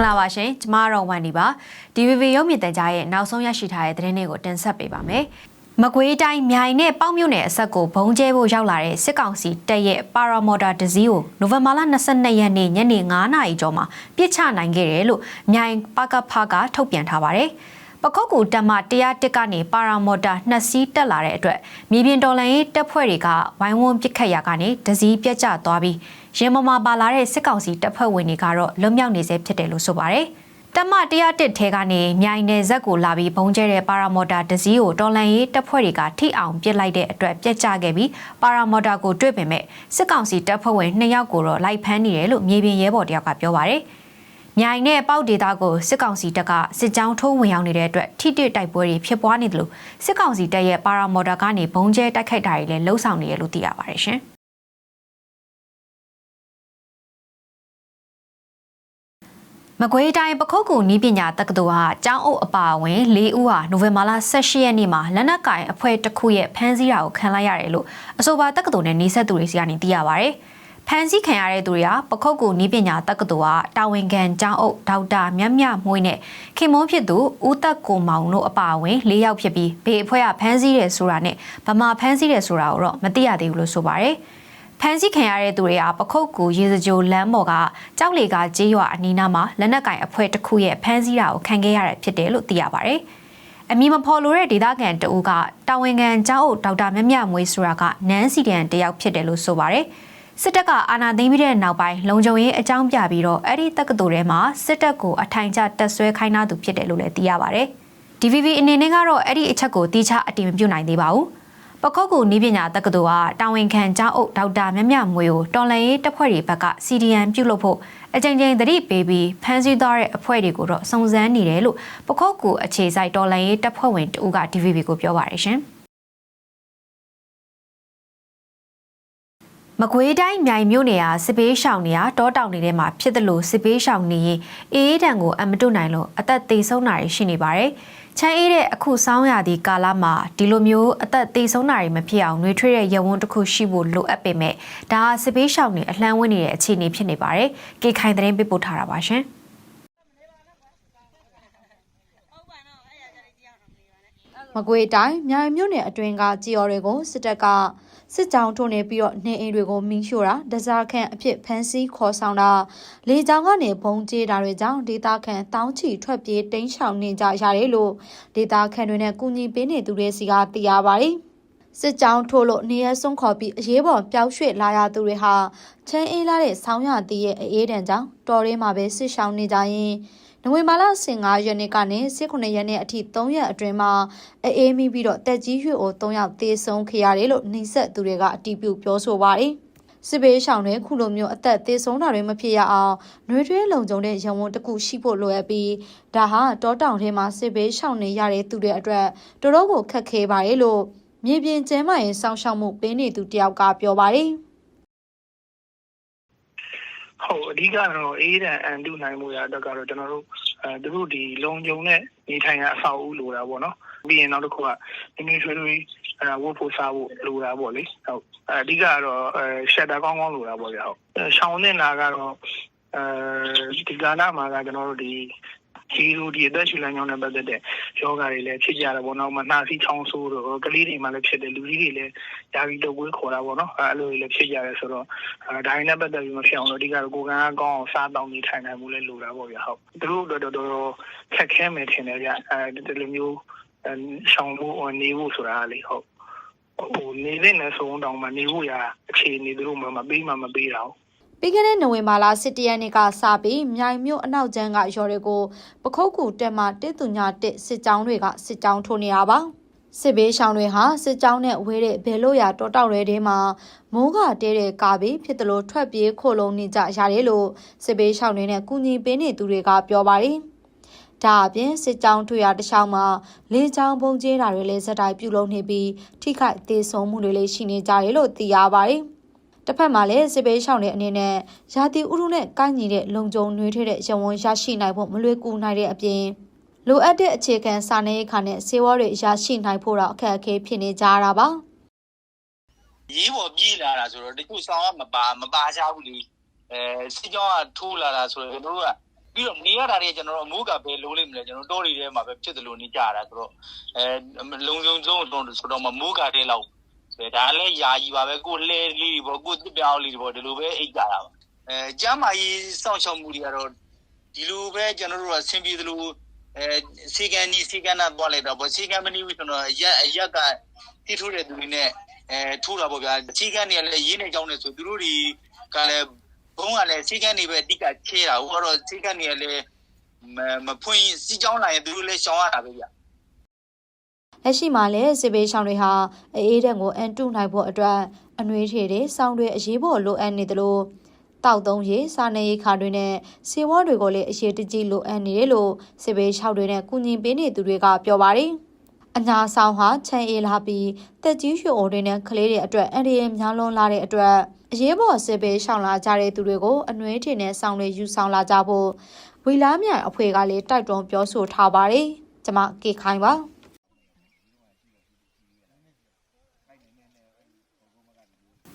္ဂလာပါရှင်ကျမတော့ဝန်ဒီပါ DVB ရုပ်မြင်သံကြားရဲ့နောက်ဆုံးရရှိထားတဲ့သတင်းတွေကိုတင်ဆက်ပေးပါမယ်မကွေးတိုင်းမြိုင်နဲ့ပေါ့မြို့နယ်အဆက်ကိုဘုံကျဲဖို့ရောက်လာတဲ့စစ်ကောင်စီတပ်ရဲ့ပါရာမော်တာတစည်းကိုနိုဝင်ဘာလ22ရက်နေ့ညနေ9:00နာရီကျော်မှာပြစ်ချနိုင်ခဲ့တယ်လို့မြိုင်ပကဖကထုတ်ပြန်ထားပါတယ် ပခုတ်ကူတက်မ101ကနေပါရာမော်တာနှစ်စီးတက်လာတဲ့အတွက်မြေပြင်တော်လှန်ရေးတပ်ဖွဲ့တွေကဝိုင်းဝန်းပစ်ခတ်ရာကနေတစည်းပြတ်ကျသွားပြီးရင်မမာပါလာတဲ့စစ်ကောင်စီတပ်ဖွဲ့ဝင်တွေကတော့လွတ်မြောက်နေစေဖြစ်တယ်လို့ဆိုပါတယ်။တမ101ထဲကနေမြိုင်နယ်ဇက်ကိုလာပြီးဘုံကျဲတဲ့ပါရာမော်တာတစည်းကိုတော်လန်ရေးတပ်ဖွဲ့တွေကထိအောင်ပစ်လိုက်တဲ့အတွက်ပြတ်ကျခဲ့ပြီးပါရာမော်တာကိုတွေ့ပင်မဲ့စစ်ကောင်စီတပ်ဖွဲ့ဝင်2ယောက်ကိုတော့လိုက်ဖမ်းနေတယ်လို့မြေပြင်ရဲဘော်တယောက်ကပြောပါတယ်။ မြိုင်နဲ့ပေါက်ဒေတာကိုစစ်ကောင်စီတပ်ကစစ်ကြောင်းထိုးဝင်ရောက်နေတဲ့အတွက်ထိတိတိုက်ပွဲတွေဖြစ်ပွားနေတယ်လို့စစ်ကောင်စီတပ်ရဲ့ပါရာမော်တာကနေဘုံကျဲတိုက်ခိုက်တာတွေလည်းလှုံ့ဆော်နေတယ်လို့သိရပါတယ်ရှင်။မကွေးတိုင်းပခုတ်ကူနီးပညာတက္ကသိုလ်ဟာကျောင်းအုပ်အပါအဝင်၄ဦးဟာနိုဝင်ဘာလ18ရက်နေ့မှာလက်နက်ကင်အဖွဲ့တစ်ခုရဲ့ဖမ်းဆီးတာကိုခံလိုက်ရတယ်လို့အဆိုပါတက္ကသိုလ်နဲ့နှိစက်သူတွေစီကနေသိရပါဗျ။ ဖမ်းဆီးခံရတဲ့သူတွေဟာပခုတ်ကူနီးပညာတက္ကသိုလ်ကတာဝန်ခံကျောင်းအုပ်ဒေါက်တာမြတ်မြမွေးနဲ့ခင်မုန်းဖြစ်သူဦးသက်ကိုမောင်တို့အပါအဝင်၄ယောက်ဖြစ်ပြီးဘေအဖွဲ့ကဖမ်းဆီးတယ်ဆိုတာနဲ့ဗမာဖမ်းဆီးတယ်ဆိုတာကိုတော့မသိရသေးဘူးလို့ဆိုပါဗျ။ဖမ်းဆီးခံရတဲ့သူတွေကပခုတ်ကူရေစကြိုလမ်းပေါ်ကကြောက်လေကကြေးရွာအနီးနားမှာလက်နက်ကင်အဖွဲ့တစ်ခုရဲ့ဖမ်းဆီးတာကိုခံခဲ့ရတာဖြစ်တယ်လို့သိရပါတယ်။အမည်မဖော်လို့တဲ့ဒေသခံတဦးကတာဝန်ခံကျောင်းအုပ်ဒေါက်တာမြတ်မြတ်မွေးဆိုတာကနန်းစီတန်တယောက်ဖြစ်တယ်လို့ဆိုပါတယ်။ စစ်တပ်ကအာဏာသိမ်းပြီးတဲ့နောက်ပိုင်းလုံခြုံရေးအကြောင်းပြပြီးတော့အဲ့ဒီတက္ကသိုလ်ထဲမှာစစ်တပ်ကိုအထိုင်ကျတက်ဆွဲခိုင်းနာသူဖြစ်တယ်လို့လည်းသိရပါတယ်။ DVB အနေနဲ့ကတော့အဲ့ဒီအချက်ကိုတိကျအတည်မပြုနိုင်သေးပါဘူး။ပခုတ်ကူနီးပညာတက္ကသိုလ်ကတာဝန်ခံကျောင်းအုပ်ဒေါက်တာမြမြမွေကိုတော်လန်ရေးတပ်ဖွဲ့တွေဘက်က CDN ပြုလုပ်ဖို့အကြိမ်ကြိမ်သတိပေးပြီးဖမ်းဆီးသွားတဲ့အဖွဲ့တွေကိုတော့စုံစမ်းနေတယ်လို့ပခုတ်ကူအခြေစိုက်တော်လန်ရေးတပ်ဖွဲ့ဝင်တဦးက DVB ကိုပြောပါတယ်ရှင် မကွေးတိုင်းမြိုင်မြို့နယ်ဟာစစ်ပေးရှောင်နေရတောတောင်တွေထဲမှာဖြစ်တယ်လို့စစ်ပေးရှောင်နေရင်အေးအေးတန်ကိုအမတုနိုင်လို့အသက်သေးဆုံးတာရှိနေပါတယ်။ချမ်းအေးတဲ့အခုစောင်းရသည့်ကာလမှာဒီလိုမျိုးအသက်သေဆုံးတာတွေမဖြစ်အောင်နှွေးထွေးတဲ့ရဝန်းတစ်ခုရှိဖို့လိုအပ်ပေမဲ့ဒါဟာစစ်ပေးရှောင်နေအလှမ်းဝင်းနေတဲ့အခြေအနေဖြစ်နေပါတယ်။ကေခိုင်သတင်းပေးပို့ထားတာပါရှင်။ မကွေးတိုင်းမြိုင်မြို့နယ်အတွင်းကကြေော်တွေကိုစစ်တပ်ကစစ်ကြောင်းထိုးနေပြီးတော့နေအိမ်တွေကိုမီးရှို့တာဒဇာခန့်အဖြစ်ဖမ်းဆီးခေါ်ဆောင်တာလေကြောင်းကနေဘုံကျဲတာတွေကြောင့်ဒေသခံတောင်းချီထွက်ပြေးတိမ်းရှောင်နေကြရတယ်လို့ဒေသခံတွေနဲ့ကူညီပေးနေသူတွေစီကသိရပါတယ်စစ်ကြောင်းထိုးလို့နေရဆုံးခေါ်ပြီးအရေးပေါ်ပျောက်ရွှေ့လာရသူတွေဟာချင်းအေးလာတဲ့ဆောင်းရတီးရဲ့အေးတံကြောင့်တော်ရင်းမှာပဲစစ်ရှောင်နေကြရင် နိုဝင်ဘာလ15ရက်နေ့ကနေ19ရက်နေ့အထိ3ရက်အတွင်းမှာအေးမိပြီးတော့တက်ကြီးရွှေအို3ယောက်သေဆုံးခဲ့ရတယ်လို့နှိဆက်သူတွေကအတည်ပြုပြောဆိုပါတယ်။စစ်ဘေးရှောင်တွေခုလိုမျိုးအသက်သေဆုံးတာတွေမဖြစ်ရအောင်နှွေးထွေးလုံခြုံတဲ့ရဝန်းတစ်ခုရှိဖို့လိုအပ်ပြီးဒါဟာတောတောင်ထဲမှာစစ်ဘေးရှောင်နေရတဲ့သူတွေအတွက်တော်တော်ကိုခက်ခဲပါတယ်လို့မြေပြင်ကျဲမှရင်စောင့်ရှောက်မှုပေးနေသူတယောက်ကပြောပါတယ်။ ဟုတ်အဓိကတော့အေးဒန်အန်တုနိုင်မှုရအတွက်ကတော့ကျွန်တော်တို့အဲသူတို့ဒီလုံခြုံတဲ့နေထိုင်ရအဆောက်အဦလိုတာပေါ့နော်ပြီးရင်နောက်တစ်ခုကဒီနေ့ဆွေးနွေးအဲဝတ်ဖို့စားဖို့လိုတာပေါ့လေဟုတ်အဓိကတော့အဲရှက်တာကောင်းကောင်းလိုတာပေါ့ဗျဟုတ်ရှောင်းနေတာကတော့အဲဒီကာလမှာကကျွန်တော်တို့ဒီ ဒီလိုဒီအသက်ရှူလမ်းကြောင်းနဲ့ပတ်သက်တဲ့ယောဂတွေလည်းဖြစ်ကြတာပေါ့နော်။မနှာစီးချောင်းဆိုးတော့ကလေးတွေမှလည်းဖြစ်တယ်လူကြီးတွေလည်းယာပြီးတော့ဝေးခေါ်တာပေါ့နော်။အဲလိုလည်းဖြစ်ကြတယ်ဆိုတော့အဲဒါနဲ့ပတ်သက်ပြီးမဖြစ်အောင်လို့အဓိကတော့ကိုယ်ကံကောင်းအောင်စားတောင်းနေထိုင်နိုင်မှုလည်းလိုတာပေါ့ဗျာဟုတ်။သူတို့တော့တော်တော်ခက်ခဲမယ်ထင်တယ်ဗျ။အဲဒီလိုမျိုးရှောင်းဖို့နေဖို့ဆိုတာလေဟုတ်ဟိုနေတဲ့နဲ့ဆိုတော့မှနေဖို့ရအခြေအနေတို့မှမပေးမှမပေးတော့ ပြီးခဲ့တဲ့နိုဝင်ဘာလ17ရက်နေ့ကစပြီးမြိုင်မြို့အနောက်ကျန်းကရော်တွေကိုပခုတ်ကူတက်မှတစ်သူညာတစ်စစ်ကြောင်းတွေကစစ်ကြောင်းထိုးနေရပါစစ်ဘေးရှောင်းတွေဟာစစ်ကြောင်းနဲ့ဝဲတဲ့ဘဲလို့ရတောတောက်ရဲထဲမှာမိုးကတဲတဲ့ကားပြီးဖြစ်တယ်လို့ထွက်ပြေးခိုလုံနေကြရတယ်လို့စစ်ဘေးရှောင်းတွေနဲ့ကူညီပေးနေသူတွေကပြောပါတယ်ဒါအပြင်စစ်ကြောင်းထွေရတခြားမှာလေကြောင်းပုံကျဲတာတွေလည်းဇက်တိုက်ပြုလုပ်နေပြီးထိခိုက်သေးဆုံးမှုတွေလည်းရှိနေကြတယ်လို့သိရပါတယ်။ တစ်ဖက်မှာလည်းစစ်ဘေးရှောင်တဲ့အနေနဲ့ရာသီဥတုနဲ့ကိုက်ညီတဲ့လုံခြုံနှွေးထွေးတဲ့ရဝန်းရရှိနိုင်ဖို့မလွယ်ကူနိုင်တဲ့အပြင်လိုအပ်တဲ့အခြေခံစာနယ်အခါနဲ့စေဝါတွေရရှိနိုင်ဖို့တော့အခက်အခဲဖြစ်နေကြတာပါရေးပေါ်ပြေးလာတာဆိုတော့တချို့ဆောင်ကမပါမပါချဘူးလေအဲစစ်ကြောင်းကထိုးလာတာဆိုတော့တို့ကပြပြီးတော့နေရတာတွေကျွန်တော်တို့အမိုးကပဲလုံးလိမ့်မလဲကျွန်တော်တိုးတွေထဲမှာပဲဖြစ်တယ်လို့နေကြရတာဆိုတော့အဲလုံလုံဆုံးတော့ဆိုတော့မမိုးကတဲ့လောက် ဒါလည်းယာကြီးပါပဲကိုလှဲလေးပေါ့ကိုတစ်ပြောင်းလေးပေါ့ဒီလိုပဲအိတ်ကြတာပါအဲကျမ်းမာရေးစောင့်ရှောက်မှုတွေကတော့ဒီလိုပဲကျွန်တော်တို့ကဆင်ပြေသလိုအဲစီကန်နီစီကန်နာပေါ်လိုက်တော့ဗောစီကန်မနီဘူးကျွန်တော်ရက်အရက်ကတိထိုးတဲ့သူတွေနဲ့အဲထိုးတာပေါ့ဗျာစီကန်နေလည်းရေးနေကြောင်းနေဆိုသူတို့တွေကလည်းဘုံကလည်းစီကန်နေပဲတိကချဲတာဟိုကတော့စီကန်နေလည်းမမဖွင့်စီကြောင်းလာရင်သူတို့လည်းရှောင်းရတာပဲဗျာ လက်ရှိမှာလည်းစစ်ဘေးရှောင်းတွေဟာအေးတဲ့ကိုအန်တုနိုင်ဖို့အတွက်အနှွေးထည်တွေစောင်းတွေအရေးပေါ်လိုအပ်နေတယ်လို့တောက်သုံးရေးစားနေရေးခါတွေနဲ့စေဝါတွေကိုလည်းအရေးတကြီးလိုအပ်နေတယ်လို့စစ်ဘေးရှောင်းတွေနဲ့ကုညီပေးနေသူတွေကပြောပါတယ်။အညာဆောင်ဟာချန်အေးလာပြီးတက်ကြီးရွှေအိုတွေနဲ့ကလေးတွေအတွက်အန်ဒီရများလွန်လာတဲ့အတွက်အရေးပေါ်စစ်ဘေးရှောင်းလာကြတဲ့သူတွေကိုအနှွေးထည်နဲ့စောင်းတွေယူဆောင်လာကြဖို့ဝီလာမြိုင်အဖွဲ့ကလည်းတိုက်တွန်းပြောဆိုထားပါတယ်။ကျွန်မကေခိုင်ပါ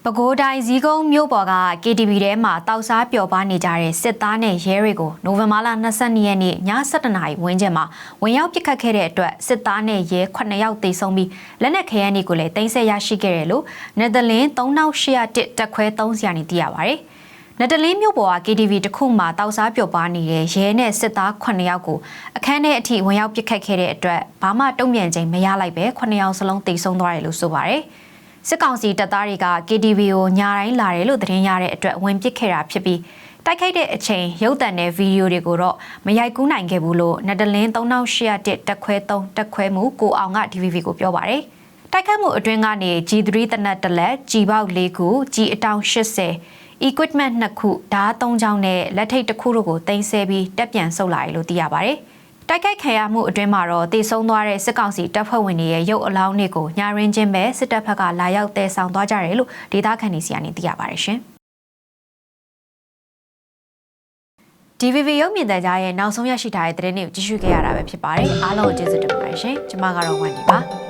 ပဲခူးတိုင်းဇီးကုန်းမြို့ပေါ်က KTV ထဲမှာတောက်စားပျော်ပါနေကြတဲ့စစ်သားနဲ့ရဲတွေကိုနိုဝင်ဘာလ22ရက်နေ့ည7:00နာရီဝန်းကျင်မှာဝင်ရောက်ပစ်ခတ်ခဲ့တဲ့အတွက်စစ်သားနဲ့ရဲ9ယောက်သေဆုံးပြီးလက်နက်ခဲယမ်းတွေကိုလည်းတင်ဆက်ရရှိခဲ့တယ်လို့နယ်သာလန်3801တက်ခွဲ3ဆရာနေသိရပါဗျ။နယ်ဒလင်းမြို့ပေါ်က KTV တစ်ခုမှာတောက်စားပျော်ပါနေတဲ့ရဲနဲ့စစ်သား9ယောက်ကိုအခန်းထဲအထိဝင်ရောက်ပစ်ခတ်ခဲ့တဲ့အတွက်ဘာမှတုံ့ပြန်ခြင်းမရလိုက်ပဲ9ယောက်စလုံးတိတ်ဆုံးသွားတယ်လို့ဆိုပါတယ်။ စစ်ကောင်စီတပ်သားတွေက KTV ကိုညာတိုင်းလာတယ်လို့သတင်းရတဲ့အတွက်ဝင်ပစ်ခဲ့တာဖြစ်ပြီးတိုက်ခိုက်တဲ့အချိန်ရုပ်တံတဲ့ဗီဒီယိုတွေကိုတော့မရိုက်ကူးနိုင်ခဲ့ဘူးလို့နယ်ဒလင်း3801တက်ခွဲ3တက်ခွဲမှုကိုအောင်က DVB ကိုပြောပါတယ်။တိုက်ခိုက်မှုအတွင်းကနေ G3 တနက်တစ်လက် G ပေါက်၄ခု G အတောင်80 equipment နှစ်ခုဓာတ်၃ချောင်းနဲ့လက်ထိတ်တစ်ခုတို့ကိုတင်ဆက်ပြီးတက်ပြန်ဆုတ်လာတယ်လို့သိရပါတယ်။ တိုက်ခိုက်ခံရမှုအတွင်းမှာတော့တေဆုံးသွားတဲ့စစ်ကောင်စီတပ်ဖွဲ့ဝင်တွေရဲ့ရုပ်အလောင်းတွေကိုညာရင်းချင်းပဲစစ်တပ်ဘက်ကလာရောက်တဲဆောင်သွားကြတယ်လို့ဒေသခံတွေစီကနေသိရပါတယ်ရှင်။ DVB ရုပ်မြင်သံကြားရဲ့နောက်ဆုံးရရှိထားတဲ့သတင်းတွေကိုကြည့်ရှုခဲ့ရတာပဲဖြစ်ပါတယ်။အားလုံးကိုကျေးဇူးတင်ပါတယ်ရှင်။ကျွန်မကတော့ဝန်ဒီပါ။